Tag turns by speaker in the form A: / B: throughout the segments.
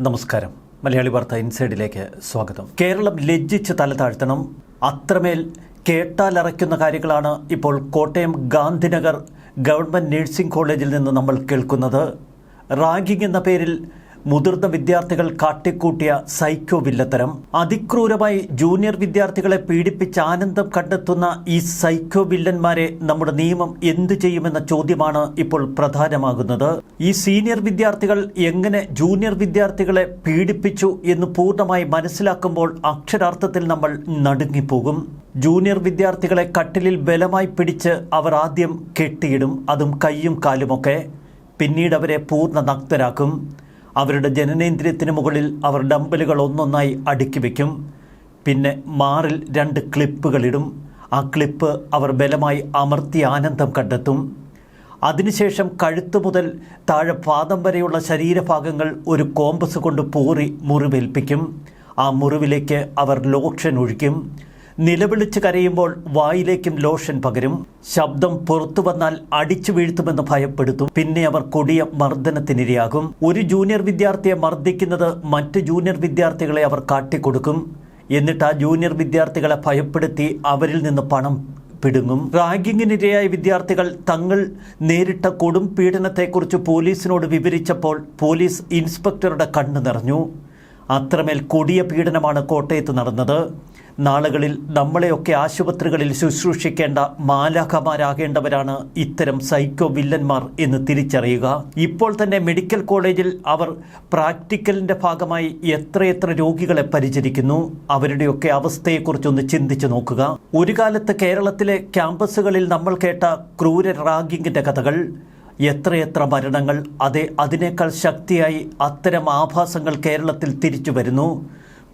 A: നമസ്കാരം. മലയാളി വാർത്ത ഇൻസൈഡിലേക്ക് സ്വാഗതം. കേരളം ലജ്ജിച്ച് തല താഴ്ത്തണം അത്രമേൽ കേട്ടാലറയ്ക്കുന്ന കാര്യങ്ങളാണ് ഇപ്പോൾ കോട്ടയം ഗാന്ധിനഗർ ഗവൺമെന്റ് നഴ്സിംഗ് കോളേജിൽ നിന്ന് നമ്മൾ കേൾക്കുന്നത്. റാഗിംഗ് എന്ന പേരിൽ മുതിർന്ന വിദ്യാർത്ഥികൾ കാട്ടിക്കൂട്ടിയ സൈക്കോ വില്ലത്തരം. അതിക്രൂരമായി ജൂനിയർ വിദ്യാർത്ഥികളെ പീഡിപ്പിച്ച് ആനന്ദം കണ്ടെത്തുന്ന ഈ സൈക്കോ വില്ലന്മാരെ നമ്മുടെ നിയമം എന്തു ചെയ്യുമെന്ന ചോദ്യമാണ് ഇപ്പോൾ പ്രധാനമാകുന്നത്. ഈ സീനിയർ വിദ്യാർത്ഥികൾ എങ്ങനെ ജൂനിയർ വിദ്യാർത്ഥികളെ പീഡിപ്പിച്ചു എന്ന് പൂർണമായി മനസ്സിലാക്കുമ്പോൾ അക്ഷരാർത്ഥത്തിൽ നമ്മൾ നടുങ്ങിപ്പോകും. ജൂനിയർ വിദ്യാർത്ഥികളെ കട്ടിലിൽ ബലമായി പിടിച്ച് അവർ ആദ്യം കെട്ടിയിടും അതും കൈയും കാലുമൊക്കെ. പിന്നീട് അവരെ പൂർണ നഗ്നരാക്കും. അവരുടെ ജനനേന്ദ്രിയത്തിന് മുകളിൽ അവർ ഡമ്പലുകൾ ഒന്നൊന്നായി അടുക്കി വയ്ക്കും പിന്നെ മാറിൽ രണ്ട് ക്ലിപ്പുകളിടും ആ ക്ലിപ്പ് അവർ ബലമായി അമർത്തി ആനന്ദം കണ്ടെത്തും. അതിനുശേഷം കഴുത്ത് മുതൽ താഴെ പാദം വരെയുള്ള ശരീരഭാഗങ്ങൾ ഒരു കോമ്പസ് കൊണ്ട് പൂറി മുറിവേൽപ്പിക്കും. ആ മുറിവിലേക്ക് അവർ ലോക്ഷൻ ഒഴിക്കും. നിലവിളിച്ച് കരയുമ്പോൾ വായിലേക്കും ലോഷൻ പകരും. ശബ്ദം പുറത്തു വന്നാൽ അടിച്ചു വീഴ്ത്തുമെന്ന് ഭയപ്പെടുത്തും. പിന്നെ അവർ കൊടിയ മർദ്ദനത്തിനിരയാകും. ഒരു ജൂനിയർ വിദ്യാർത്ഥിയെ മർദ്ദിക്കുന്നത് മറ്റ് ജൂനിയർ വിദ്യാർത്ഥികളെ അവർ കാട്ടിക്കൊടുക്കും. എന്നിട്ട് ആ ജൂനിയർ വിദ്യാർത്ഥികളെ ഭയപ്പെടുത്തി അവരിൽ നിന്ന് പണം പിടുങ്ങും. റാഗിങ്ങിനിരയായ വിദ്യാർത്ഥികൾ തങ്ങൾ നേരിട്ട കൊടും പീഡനത്തെക്കുറിച്ച് പോലീസിനോട് വിവരിച്ചപ്പോൾ പോലീസ് ഇൻസ്പെക്ടറുടെ കണ്ണു നിറഞ്ഞു. അത്രമേൽ കൊടിയ പീഡനമാണ് കോട്ടയത്ത് നടന്നത്. നാളുകളിൽ നമ്മളെയൊക്കെ ആശുപത്രികളിൽ ശുശ്രൂഷിക്കേണ്ട മാലാഖമാരാകേണ്ടവരാണ് ഇത്തരം സൈക്കോ വില്ലന്മാർ എന്ന് തിരിച്ചറിയുക. ഇപ്പോൾ തന്നെ മെഡിക്കൽ കോളേജിൽ അവർ പ്രാക്ടിക്കലിന്റെ ഭാഗമായി എത്രയെത്ര രോഗികളെ പരിചരിക്കുന്നു അവരുടെയൊക്കെ അവസ്ഥയെക്കുറിച്ചൊന്ന് ചിന്തിച്ചു നോക്കുക. ഒരു കാലത്ത് കേരളത്തിലെ ക്യാമ്പസുകളിൽ നമ്മൾ കേട്ട ക്രൂര റാഗിങ്ങിന്റെ കഥകൾ എത്രയെത്ര മരണങ്ങൾ അതെ അതിനേക്കാൾ ശക്തിയായി അത്തരം ആഭാസങ്ങൾ കേരളത്തിൽ തിരിച്ചു വരുന്നു.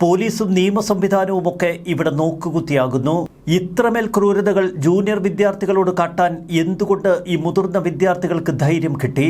A: പോലീസും നിയമ സംവിധാനവുമൊക്കെ ഇവിടെ നോക്കുകുത്തിയാകുന്നു. ഇത്രമേൽ ക്രൂരതകൾ ജൂനിയർ വിദ്യാർത്ഥികളോട് കാട്ടാൻ എന്തുകൊണ്ട് ഈ മുതിർന്ന വിദ്യാർത്ഥികൾക്ക് ധൈര്യം കിട്ടി?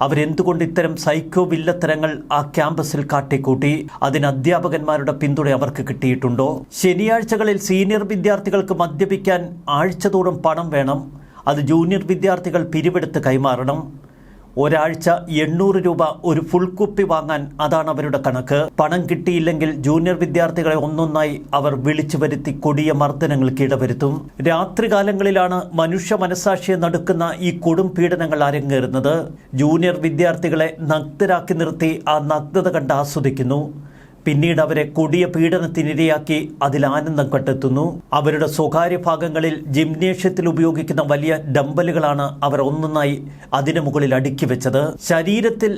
A: അവരെന്തുകൊണ്ട് ഇത്തരം സൈക്കോ വില്ലത്തരങ്ങൾ ആ ക്യാമ്പസിൽ കാട്ടിക്കൂട്ടി? അതിന് അധ്യാപകന്മാരുടെ പിന്തുണ അവർക്ക് കിട്ടിയിട്ടുണ്ടോ? ശനിയാഴ്ചകളിൽ സീനിയർ വിദ്യാർത്ഥികൾക്ക് മദ്യപിക്കാൻ ആഴ്ചതോറും പണം വേണം. അത് ജൂനിയർ വിദ്യാർത്ഥികൾ പിരിവെടുത്ത് കൈമാറണം. ഒരാഴ്ച എണ്ണൂറ് രൂപ ഒരു ഫുൾ കുപ്പി വാങ്ങാൻ അതാണ് അവരുടെ കണക്ക്. പണം കിട്ടിയില്ലെങ്കിൽ ജൂനിയർ വിദ്യാർത്ഥികളെ ഒന്നൊന്നായി അവർ വിളിച്ചു വരുത്തി കൊടിയ മർദ്ദനങ്ങൾക്ക് ഇടവരുത്തും രാത്രികാലങ്ങളിലാണ് മനുഷ്യ മനസാക്ഷിയെ നടുക്കുന്ന ഈ കൊടും പീഡനങ്ങൾ അരങ്ങേറുന്നത്. ജൂനിയർ വിദ്യാർത്ഥികളെ നഗ്നരാക്കി നിർത്തി ആ നഗ്നത കണ്ട് ആസ്വദിക്കുന്നു. പിന്നീട് അവരെ കൊടിയ പീഡനത്തിനിരയാക്കി അതിൽ ആനന്ദം കണ്ടെത്തുന്നു. അവരുടെ സ്വകാര്യ ഭാഗങ്ങളിൽ ജിംനേഷ്യത്തിൽ ഉപയോഗിക്കുന്ന വലിയ ഡമ്പലുകളാണ് അവർ ഒന്നൊന്നായി അതിനു മുകളിൽ അടുക്കി വെച്ചത്. ശരീരത്തിൽ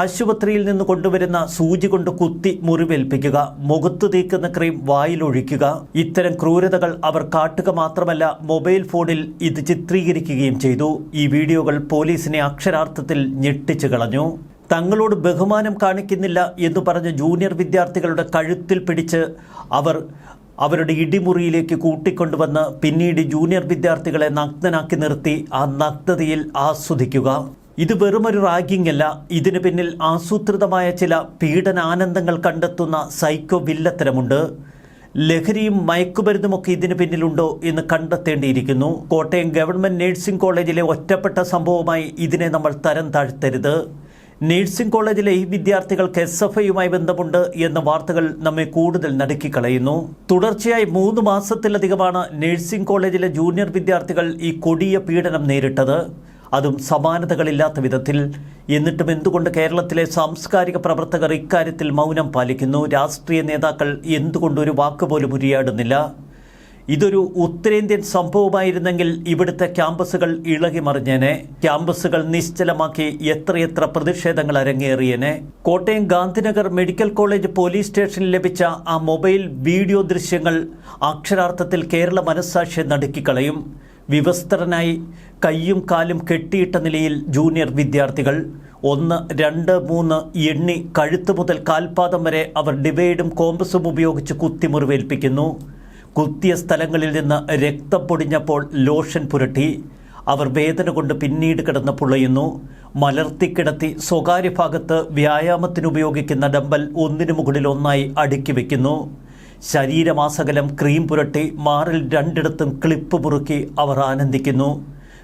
A: ആശുപത്രിയിൽ നിന്ന് കൊണ്ടുവരുന്ന സൂചി കൊണ്ട് കുത്തി മുറിവേൽപ്പിക്കുക മുഖത്ത് തേക്കുന്ന ക്രീം വായിലൊഴിക്കുക. ഇത്തരം ക്രൂരതകൾ അവർ കാട്ടുക മാത്രമല്ല മൊബൈൽ ഫോണിൽ ഇത് ചിത്രീകരിക്കുകയും ചെയ്തു. ഈ വീഡിയോകൾ പോലീസിനെ അക്ഷരാർത്ഥത്തിൽ ഞെട്ടിച്ചു കളഞ്ഞു. തങ്ങളോട് ബഹുമാനം കാണിക്കുന്നില്ല എന്ന് പറഞ്ഞ ജൂനിയർ വിദ്യാർത്ഥികളുടെ കഴുത്തിൽ പിടിച്ച് അവർ അവരുടെ ഇടിമുറിയിലേക്ക് കൂട്ടിക്കൊണ്ടുവന്ന് പിന്നീട് ജൂനിയർ വിദ്യാർത്ഥികളെ നഗ്നനാക്കി നിർത്തി ആ നഗ്നതയിൽ ആസ്വദിക്കുക. ഇത് വെറുമൊരു റാഗിംഗ് അല്ല. ഇതിനു പിന്നിൽ ആസൂത്രിതമായ ചില പീഡനാനന്ദങ്ങൾ കണ്ടെത്തുന്ന സൈക്കോ വില്ലത്തരമുണ്ട്. ലഹരിയും മയക്കുമരുന്നുമൊക്കെ ഇതിന് പിന്നിലുണ്ടോ എന്ന് കണ്ടെത്തേണ്ടിയിരിക്കുന്നു. കോട്ടയം ഗവൺമെന്റ് നഴ്സിംഗ് കോളേജിലെ ഒറ്റപ്പെട്ട സംഭവമായി ഇതിനെ നമ്മൾ തരം താഴ്ത്തരുത്. നഴ്സിംഗ് കോളേജിലെ ഈ വിദ്യാർത്ഥികൾക്ക് എസ് എഫ് ഐയുമായി ബന്ധമുണ്ട് എന്ന വാർത്തകൾ നമ്മെ കൂടുതൽ നടുക്കിക്കളയുന്നു. തുടർച്ചയായി മൂന്ന് മാസത്തിലധികമാണ് നഴ്സിംഗ് കോളേജിലെ ജൂനിയർ വിദ്യാർത്ഥികൾ ഈ കൊടിയ പീഡനം നേരിട്ടത്. അതും സമാനതകളില്ലാത്ത വിധത്തിൽ. എന്നിട്ടും എന്തുകൊണ്ട് കേരളത്തിലെ സാംസ്കാരിക പ്രവർത്തകർ ഇക്കാര്യത്തിൽ മൗനം പാലിക്കുന്നു? രാഷ്ട്രീയ നേതാക്കൾ എന്തുകൊണ്ട് ഒരു വാക്കുപോലും ഉരിയാടുന്നില്ല? ഇതൊരു ഉത്തരേന്ത്യൻ സംഭവമായിരുന്നെങ്കിൽ ഇവിടുത്തെ ക്യാമ്പസുകൾ ഇളകി മറിഞ്ഞേനെ ക്യാമ്പസുകൾ നിശ്ചലമാക്കി എത്രയെത്ര പ്രതിഷേധങ്ങൾ അരങ്ങേറിയനെ. Kottayam Gandhinagar medical college police സ്റ്റേഷനിൽ ലഭിച്ച ആ മൊബൈൽ വീഡിയോ ദൃശ്യങ്ങൾ അക്ഷരാർത്ഥത്തിൽ കേരള മനസ്സാക്ഷിയെ നടുക്കിക്കളയും. വിവസ്ത്രനായി കയ്യും കാലും കെട്ടിയിട്ട നിലയിൽ ജൂനിയർ വിദ്യാർത്ഥികൾ ഒന്ന് രണ്ട് മൂന്ന് എണ്ണി കഴുത്ത് മുതൽ കാൽപാദം വരെ അവർ ഡിവൈഡും കോമ്പസും ഉപയോഗിച്ച് കുത്തിമുറിവേൽപ്പിക്കുന്നു. കുത്തിയ സ്ഥലങ്ങളിൽ നിന്ന് രക്തം പൊടിഞ്ഞപ്പോൾ ലോഷൻ പുരട്ടി. അവർ വേദന കൊണ്ട് പിന്നീട് കിടന്ന് പുളയുന്നു. മലർത്തിക്കിടത്തി സ്വകാര്യ ഭാഗത്ത് വ്യായാമത്തിനുപയോഗിക്കുന്ന ഡമ്പൽ ഒന്നിനു മുകളിൽ ഒന്നായി അടുക്കി വയ്ക്കുന്നു ശരീരമാസകലം ക്രീം പുരട്ടി മാറിൽ രണ്ടിടത്തും ക്ലിപ്പ് മുറുക്കി അവർ ആനന്ദിക്കുന്നു.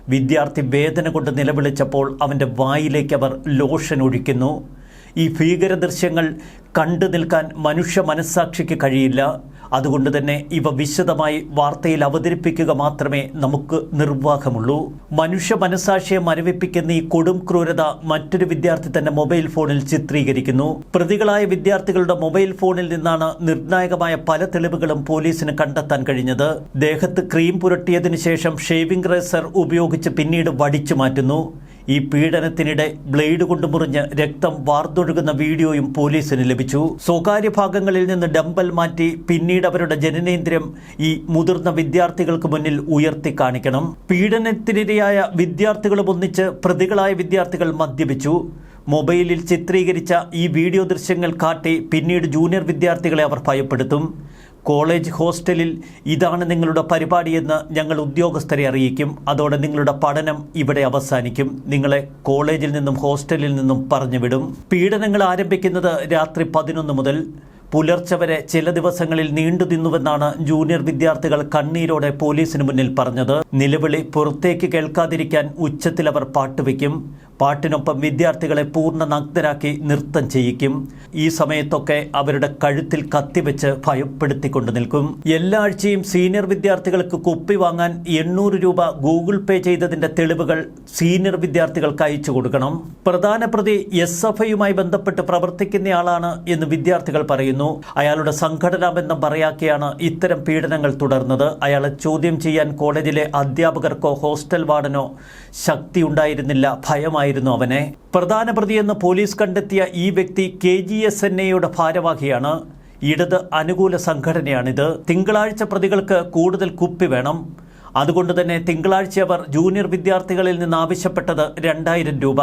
A: വിദ്യാർത്ഥി വേദന കൊണ്ട് നിലവിളിച്ചപ്പോൾ അവന്റെ വായിലേക്ക് അവർ ലോഷൻ ഒഴിക്കുന്നു. ഈ ഭീകര ദൃശ്യങ്ങൾ കണ്ടു നിൽക്കാൻ മനുഷ്യ മനസ്സാക്ഷിക്ക് കഴിയില്ല. അതുകൊണ്ട് തന്നെ ഇവ വിശദമായി വാർത്തയിൽ അവതരിപ്പിക്കുക മാത്രമേ നമുക്ക് നിർവാഹമുള്ളൂ. മനുഷ്യ മനസാക്ഷിയെ മരവിപ്പിക്കുന്ന ഈ കൊടും ക്രൂരത മറ്റൊരു വിദ്യാർത്ഥി തന്നെ മൊബൈൽ ഫോണിൽ ചിത്രീകരിക്കുന്നു. പ്രതികളായ വിദ്യാർത്ഥികളുടെ മൊബൈൽ ഫോണിൽ നിന്നാണ് നിർണായകമായ പല തെളിവുകളും പോലീസിന് കണ്ടെത്താൻ കഴിഞ്ഞത്. ദേഹത്ത് ക്രീം പുരട്ടിയതിനു ശേഷം ഷേവിംഗ് റേസർ ഉപയോഗിച്ച് പിന്നീട് വടിച്ചു മാറ്റുന്നു. ഈ പീഡനത്തിനിടെ ബ്ലേഡ് കൊണ്ട് മുറിഞ്ഞ് രക്തം വാർത്തൊഴുകുന്ന വീഡിയോയും പോലീസിന് ലഭിച്ചു. സ്വകാര്യ ഭാഗങ്ങളിൽ നിന്ന് ഡമ്പൽ മാറ്റി പിന്നീട് അവരുടെ ജനനേന്ദ്രം ഈ മുതിർന്ന വിദ്യാർത്ഥികൾക്ക് മുന്നിൽ ഉയർത്തി കാണിക്കണം. പീഡനത്തിനിരയായ വിദ്യാർത്ഥികളും ഒന്നിച്ച് പ്രതികളായ വിദ്യാർത്ഥികൾ മദ്യപിച്ചു. മൊബൈലിൽ ചിത്രീകരിച്ച ഈ വീഡിയോ ദൃശ്യങ്ങൾ കാട്ടി പിന്നീട് ജൂനിയർ വിദ്യാർത്ഥികളെ അവർ ഭയപ്പെടുത്തും. കോളേജ് ഹോസ്റ്റലിൽ ഇതാണ് നിങ്ങളുടെ പരിപാടിയെന്ന് ഞങ്ങൾ ഉദ്യോഗസ്ഥരെ അറിയിക്കും. അതോടെ നിങ്ങളുടെ പഠനം ഇവിടെ അവസാനിക്കും. നിങ്ങളെ കോളേജിൽ നിന്നും ഹോസ്റ്റലിൽ നിന്നും പറഞ്ഞുവിടും. പീഡനങ്ങൾ ആരംഭിക്കുന്നത് രാത്രി പതിനൊന്ന് മുതൽ. പുലർച്ചെ വരെ ചില ദിവസങ്ങളിൽ നീണ്ടു നിന്നുവെന്നാണ് ജൂനിയർ വിദ്യാർത്ഥികൾ കണ്ണീരോടെ പോലീസിന് മുന്നിൽ പറഞ്ഞത്. നിലവിളി പുറത്തേക്ക് കേൾക്കാതിരിക്കാൻ ഉച്ചത്തിൽ അവർ പാട്ടുവെക്കും പാട്ടിനൊപ്പം വിദ്യാർത്ഥികളെ പൂർണ നഗ്നരാക്കി നൃത്തം ചെയ്യിക്കും. ഈ സമയത്തൊക്കെ അവരുടെ കഴുത്തിൽ കത്തിവെച്ച് ഭയപ്പെടുത്തിക്കൊണ്ട് നിൽക്കും. എല്ലാ ആഴ്ചയും സീനിയർ വിദ്യാർത്ഥികൾക്ക് കുപ്പി വാങ്ങാൻ എണ്ണൂറ് രൂപ ഗൂഗിൾ പേ ചെയ്തതിന്റെ തെളിവുകൾ സീനിയർ വിദ്യാർത്ഥികൾക്ക് അയച്ചു കൊടുക്കണം. പ്രധാന പ്രതി എസ് എഫ് ഐയുമായി ബന്ധപ്പെട്ട് പ്രവർത്തിക്കുന്നയാളാണ് എന്ന് വിദ്യാർത്ഥികൾ പറയുന്നു. അയാളുടെ സംഘടനാ ബന്ധം പറയാക്കിയാണ് ഇത്തരം പീഡനങ്ങൾ തുടർന്നത്. അയാളെ ചോദ്യം ചെയ്യാൻ കോളേജിലെ അധ്യാപകർക്കോ ഹോസ്റ്റൽ വാർഡനോ ശക്തി ഉണ്ടായിരുന്നില്ല ഭയമായിരുന്നു അവനെ. പ്രധാന പ്രതിയെന്ന് പോലീസ് കണ്ടെത്തിയ ഈ വ്യക്തി കെ ജി എസ് എൻ എയുടെ ഭാരവാഹിയാണ്. ഇടത് അനുകൂല സംഘടനയാണിത്. തിങ്കളാഴ്ച പ്രതികൾക്ക് കൂടുതൽ കുപ്പി വേണം. അതുകൊണ്ട് തന്നെ തിങ്കളാഴ്ച അവർ ജൂനിയർ വിദ്യാർത്ഥികളിൽ നിന്ന് ആവശ്യപ്പെട്ടത് രണ്ടായിരം രൂപ.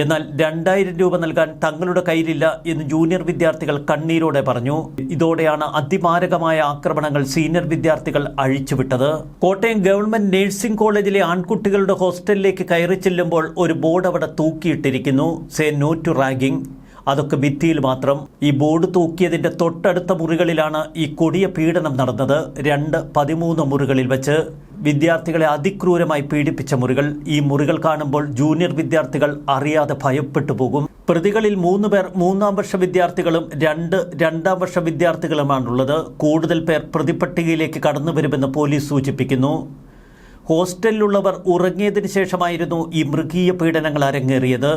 A: എന്നാൽ രണ്ടായിരം രൂപ നൽകാൻ തങ്ങളുടെ കയ്യിലില്ല എന്ന് ജൂനിയർ വിദ്യാർത്ഥികൾ കണ്ണീരോടെ പറഞ്ഞു. ഇതോടെയാണ് അതിമാരകമായ ആക്രമണങ്ങൾ സീനിയർ വിദ്യാർത്ഥികൾ അഴിച്ചുവിട്ടത്. കോട്ടയം ഗവൺമെന്റ് നഴ്സിംഗ് കോളേജിലെ ആൺകുട്ടികളുടെ ഹോസ്റ്റലിലേക്ക് കയറി ചെല്ലുമ്പോൾ ഒരു ബോർഡ് അവിടെ തൂക്കിയിട്ടിരിക്കുന്നു. സേ നോ ടു റാഗിംഗ് അതൊക്കെ ഭിത്തിയിൽ മാത്രം. ഈ ബോർഡ് തൂക്കിയതിന്റെ തൊട്ടടുത്ത മുറികളിലാണ് ഈ കൊടിയ പീഡനം നടന്നത്. രണ്ട് പതിമൂന്ന് മുറികളിൽ വെച്ച്. വിദ്യാർത്ഥികളെ അതിക്രൂരമായി പീഡിപ്പിച്ച മുറികൾ ഈ മുറികൾ കാണുമ്പോൾ ജൂനിയർ വിദ്യാർത്ഥികൾ അറിയാതെ ഭയപ്പെട്ടു പോകും. പ്രതികളിൽ മൂന്ന് പേർ മൂന്നാം വർഷ വിദ്യാർത്ഥികളും രണ്ട് രണ്ടാം വർഷ വിദ്യാർത്ഥികളുമാണുള്ളത്. കൂടുതൽ പേർ പ്രതിപട്ടികയിലേക്ക് കടന്നു വരുമെന്ന് പോലീസ് സൂചിപ്പിക്കുന്നു. ഹോസ്റ്റലിലുള്ളവർ ഉറങ്ങിയതിനു ശേഷമായിരുന്നു ഈ മൃഗീയ പീഡനങ്ങൾ അരങ്ങേറിയത്.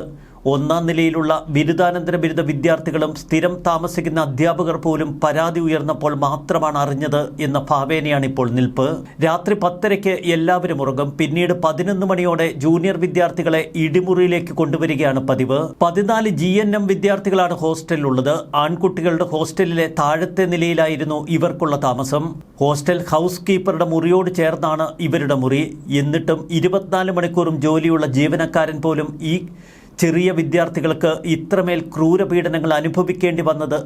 A: ഒന്നാം നിലയിലുള്ള ബിരുദാനന്തര ബിരുദ വിദ്യാർത്ഥികളും സ്ഥിരം താമസിക്കുന്ന അധ്യാപകർ പോലും പരാതി ഉയർന്നപ്പോൾ മാത്രമാണ് അറിഞ്ഞത് എന്ന ഭാവേനയാണ് ഇപ്പോൾ നിൽപ്പ്. രാത്രി പത്തരയ്ക്ക് എല്ലാവരും ഉറങ്ങും. പിന്നീട് പതിനൊന്ന് മണിയോടെ ജൂനിയർ വിദ്യാർത്ഥികളെ ഇടിമുറിയിലേക്ക് കൊണ്ടുവരികയാണ് പതിവ്. പതിനാല് ജി എൻ എം വിദ്യാർത്ഥികളാണ് ഹോസ്റ്റലിലുള്ളത്. ആൺകുട്ടികളുടെ ഹോസ്റ്റലിലെ താഴത്തെ നിലയിലായിരുന്നു ഇവർക്കുള്ള താമസം. ഹോസ്റ്റൽ ഹൗസ് കീപ്പറുടെ മുറിയോട് ചേർന്നാണ് ഇവരുടെ മുറി. എന്നിട്ടും ഇരുപത്തിനാല് മണിക്കൂറും ജോലിയുള്ള ജീവനക്കാരൻ പോലും ഈ ചെറിയ വിദ്യാർത്ഥികൾക്ക് ഇത്രമേൽ ക്രൂരപീഡനങ്ങൾ അനുഭവിക്കേണ്ടി വന്നത്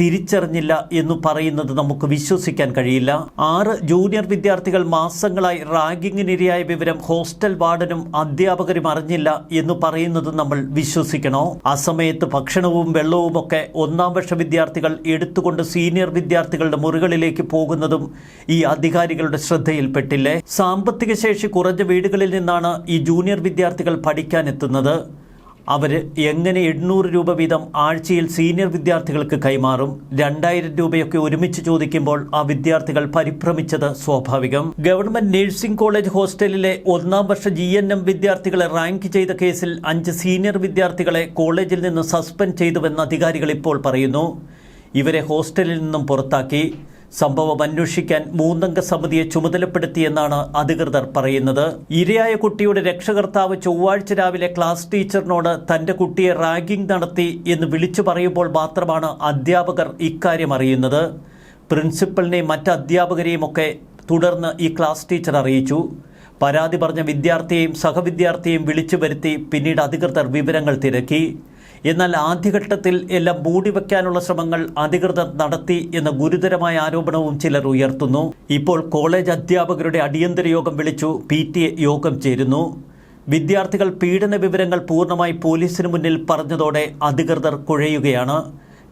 A: തിരിച്ചറിഞ്ഞില്ല എന്ന് പറയുന്നത് നമുക്ക് വിശ്വസിക്കാൻ കഴിയില്ല. ആറ് ജൂനിയർ വിദ്യാർത്ഥികൾ മാസങ്ങളായി റാഗിങ്ങിനിരയായ വിവരം ഹോസ്റ്റൽ വാർഡനും അധ്യാപകരും അറിഞ്ഞില്ല എന്ന് പറയുന്നത് നമ്മൾ വിശ്വസിക്കണോ? അസമയത്ത് ഭക്ഷണവും വെള്ളവും ഒക്കെ ഒന്നാം വർഷ വിദ്യാർത്ഥികൾ എടുത്തുകൊണ്ട് സീനിയർ വിദ്യാർത്ഥികളുടെ മുറികളിലേക്ക് പോകുന്നതും ഈ അധികാരികളുടെ ശ്രദ്ധയിൽപ്പെട്ടില്ലേ? സാമ്പത്തിക ശേഷി കുറഞ്ഞ വീടുകളിൽ നിന്നാണ് ഈ ജൂനിയർ വിദ്യാർത്ഥികൾ പഠിക്കാനെത്തുന്നത്. അവർ എങ്ങനെ എണ്ണൂറ് രൂപ വീതം ആഴ്ചയിൽ സീനിയർ വിദ്യാർത്ഥികൾക്ക് കൈമാറും? രണ്ടായിരം രൂപയൊക്കെ ഒരുമിച്ച് ചോദിക്കുമ്പോൾ ആ വിദ്യാർത്ഥികൾ പരിഭ്രമിച്ചത് സ്വാഭാവികം. ഗവൺമെന്റ് നഴ്സിംഗ് കോളേജ് ഹോസ്റ്റലിലെ ഒന്നാം വർഷ ജി വിദ്യാർത്ഥികളെ റാങ്ക് ചെയ്ത കേസിൽ അഞ്ച് സീനിയർ വിദ്യാർത്ഥികളെ കോളേജിൽ നിന്ന് സസ്പെൻഡ് ചെയ്തുവെന്ന് അധികാരികൾ ഇപ്പോൾ പറയുന്നു. ഇവരെ ഹോസ്റ്റലിൽ നിന്നും പുറത്താക്കി. സംഭവം അന്വേഷിക്കാൻ മൂന്നംഗ സമിതിയെ ചുമതലപ്പെടുത്തിയെന്നാണ് അധികൃതർ പറയുന്നത്. ഇരയായ കുട്ടിയുടെ രക്ഷകർത്താവ് ചൊവ്വാഴ്ച രാവിലെ ക്ലാസ് ടീച്ചറിനോട് തന്റെ കുട്ടിയെ റാഗിംഗ് നടത്തി എന്ന് വിളിച്ചു പറയുമ്പോൾ മാത്രമാണ് അധ്യാപകർ ഇക്കാര്യം അറിയുന്നത്. പ്രിൻസിപ്പലിനെയും മറ്റ് അധ്യാപകരെയും ഒക്കെ തുടർന്ന് ഈ ക്ലാസ് ടീച്ചർ അറിയിച്ചു. പരാതി പറഞ്ഞ വിദ്യാർത്ഥിയെയും സഹവിദ്യാർത്ഥിയെയും വിളിച്ചു വരുത്തി പിന്നീട് അധികൃതർ വിവരങ്ങൾ തിരക്കി. എന്നാൽ ആദ്യഘട്ടത്തിൽ എല്ലാം മൂടിവെക്കാനുള്ള ശ്രമങ്ങൾ അധികൃതർ നടത്തി എന്ന ഗുരുതരമായ ആരോപണവും ചിലർ ഉയർത്തുന്നു. ഇപ്പോൾ കോളേജ് അധ്യാപകരുടെ അടിയന്തര യോഗം വിളിച്ചു പി യോഗം ചേരുന്നു. വിദ്യാർത്ഥികൾ പീഡന വിവരങ്ങൾ പൂർണമായി പോലീസിന് മുന്നിൽ പറഞ്ഞതോടെ അധികൃതർ കുഴയുകയാണ്.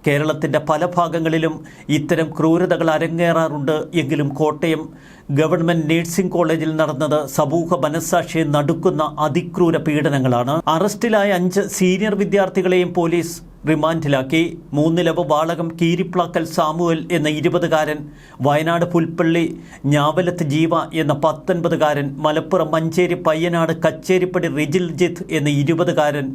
A: കേരളത്തിന്റെ പല ഭാഗങ്ങളിലും ഇത്തരം ക്രൂരതകൾ അരങ്ങേറാറുണ്ട് എങ്കിലും കോട്ടയം ഗവൺമെന്റ് നഴ്സിംഗ് കോളേജിൽ നടന്നത് സമൂഹ മനസ്സാക്ഷിയെ നടുക്കുന്ന അതിക്രൂര പീഡനങ്ങളാണ്. അറസ്റ്റിലായ അഞ്ച് സീനിയർ വിദ്യാർത്ഥികളെയും പോലീസ് റിമാൻഡിലാക്കി. മൂന്നിലവ് വാളകം കീരിപ്ലാക്കൽ സാമുവൽ എന്ന ഇരുപതുകാരൻ വയനാട് പുൽപ്പള്ളി ഞാവലത്ത് ജീവ എന്ന പത്തൊൻപതുകാരൻ മലപ്പുറം മഞ്ചേരി പയ്യനാട് കച്ചേരിപ്പടി റിജിൽജിത്ത് എന്ന ഇരുപതുകാരൻ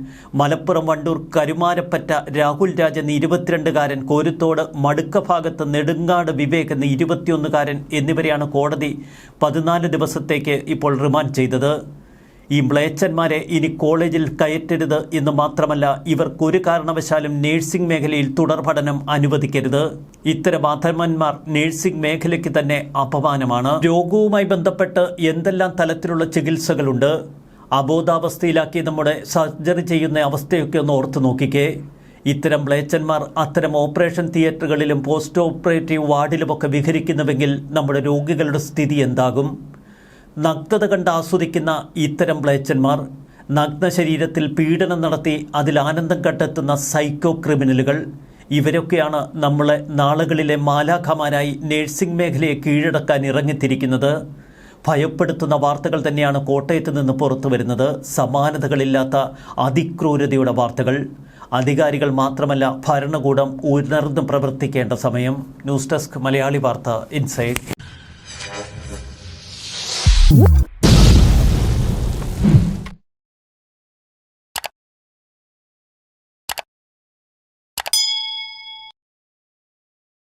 A: മലപ്പുറം വണ്ടൂർ കരുമാരപ്പറ്റ രാഹുൽ രാജ് എന്ന ഇരുപത്തിരണ്ടുകാരൻ കോരുത്തോട് മടുക്ക ഭാഗത്ത് നെടുങ്ങാട് വിവേക് എന്ന ഇരുപത്തിയൊന്നുകാരൻ എന്നിവരെയാണ് കോടതി പതിനാല് ദിവസത്തേക്ക് ഇപ്പോൾ റിമാൻഡ് ചെയ്തത്. ഈ മ്ലേച്ഛന്മാരെ ഇനി കോളേജിൽ കയറ്റരുത് എന്ന് മാത്രമല്ല ഇവർക്കൊരു കാരണവശാലും നഴ്സിംഗ് മേഖലയിൽ തുടർ പഠനം അനുവദിക്കരുത്. ഇത്തരം അധർമ്മന്മാർ നേഴ്സിംഗ് മേഖലയ്ക്ക് തന്നെ അപമാനമാണ്. രോഗവുമായി ബന്ധപ്പെട്ട് എന്തെല്ലാം തലത്തിലുള്ള ചികിത്സകളുണ്ട്? അബോധാവസ്ഥയിലാക്കി നമ്മുടെ സർജറി ചെയ്യുന്ന അവസ്ഥയൊക്കെ ഒന്ന് ഓർത്തു നോക്കിക്കേ. ഇത്തരം മ്ലേച്ഛന്മാർ അത്തരം ഓപ്പറേഷൻ തിയേറ്ററുകളിലും പോസ്റ്റ് ഓപ്പറേറ്റീവ് വാർഡിലുമൊക്കെ വിഹരിക്കുന്നുവെങ്കിൽ നമ്മുടെ രോഗികളുടെ സ്ഥിതി എന്താകും? നഗ്നത കണ്ട് ആസ്വദിക്കുന്ന ഇത്തരം മ്ലേച്ഛന്മാർ നഗ്ന ശരീരത്തിൽ പീഡനം നടത്തി അതിൽ ആനന്ദം കണ്ടെത്തുന്ന സൈക്കോ ക്രിമിനലുകൾ. ഇവരൊക്കെയാണ് നമ്മളെ നാളുകളിലെ മാലാഖമാരായി നേഴ്സിംഗ് മേഖലയെ കീഴടക്കാൻ ഇറങ്ങിത്തിരിക്കുന്നത്. ഭയപ്പെടുത്തുന്ന വാർത്തകൾ തന്നെയാണ് കോട്ടയത്ത് നിന്ന് പുറത്തു വരുന്നത്. സമാനതകളില്ലാത്ത അതിക്രൂരതയുടെ വാർത്തകൾ. അധികാരികൾ മാത്രമല്ല ഭരണകൂടം ഉണർന്ന് പ്രവർത്തിക്കേണ്ട സമയം. ന്യൂസ് ഡെസ്ക് മലയാളി വാർത്ത Whoop.